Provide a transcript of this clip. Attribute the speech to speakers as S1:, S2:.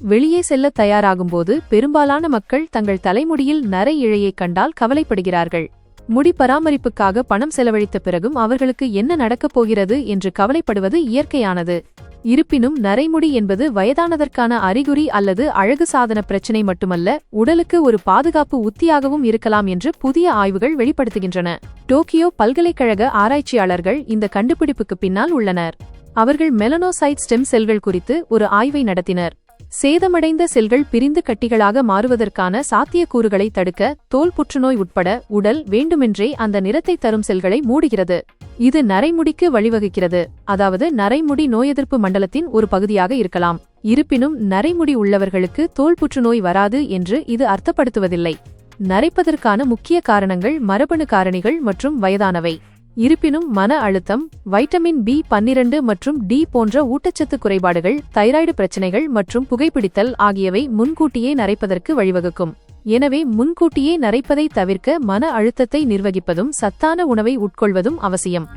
S1: வெளியே செல்ல தயாராகும்போது பெரும்பாலான மக்கள் தங்கள் தலைமுடியில் நரை இழையைக் கண்டால் கவலைப்படுகிறார்கள். முடி பராமரிப்புக்காக பணம் செலவழித்த பிறகும் அவர்களுக்கு என்ன நடக்கப் போகிறது என்று கவலைப்படுவது இயற்கையானது. இருப்பினும் நரைமுடி என்பது வயதானதற்கான அறிகுறி அல்லது அழகு சாதன பிரச்சினை மட்டுமல்ல உடலுக்கு ஒரு பாதுகாப்பு உத்தியாகவும் இருக்கலாம் என்று புதிய ஆய்வுகள் வெளிப்படுத்துகின்றன. டோக்கியோ பல்கலைக்கழக ஆராய்ச்சியாளர்கள் இந்த கண்டுபிடிப்புக்கு பின்னால் உள்ளனர். அவர்கள் மெலனோசைட் ஸ்டெம் செல்கள் குறித்து ஒரு ஆய்வை நடத்தினர். சேதமடைந்த செல்கள் பிரிந்து கட்டிகளாக மாறுவதற்கான சாத்தியக்கூறுகளை தடுக்க தோல் புற்றுநோய் உட்பட உடல் வேண்டுமென்றே அந்த நிறத்தை தரும் செல்களை மூடுகிறது. இது நரைமுடிக்கு வழிவகுக்கிறது. அதாவது நரைமுடி நோயெதிர்ப்பு மண்டலத்தின் ஒரு பகுதியாக இருக்கலாம். இருப்பினும் நரைமுடி உள்ளவர்களுக்கு தோல் புற்றுநோய் வராது என்று இது அர்த்தப்படுத்துவதில்லை. நரைப்பதற்கான முக்கிய காரணங்கள் மரபணு காரணிகள் மற்றும் வயதானவை. இருப்பினும் மன அழுத்தம் வைட்டமின் பி பன்னிரண்டு மற்றும் டி போன்ற ஊட்டச்சத்து குறைபாடுகள் தைராய்டு பிரச்சனைகள் மற்றும் புகைப்பிடித்தல் ஆகியவை முன்கூட்டியே நரைப்பதற்கு வழிவகுக்கும். எனவே முன்கூட்டியே நரைப்பதை தவிர்க்க மன அழுத்தத்தை நிர்வகிப்பதும் சத்தான உணவை உட்கொள்வதும் அவசியம்.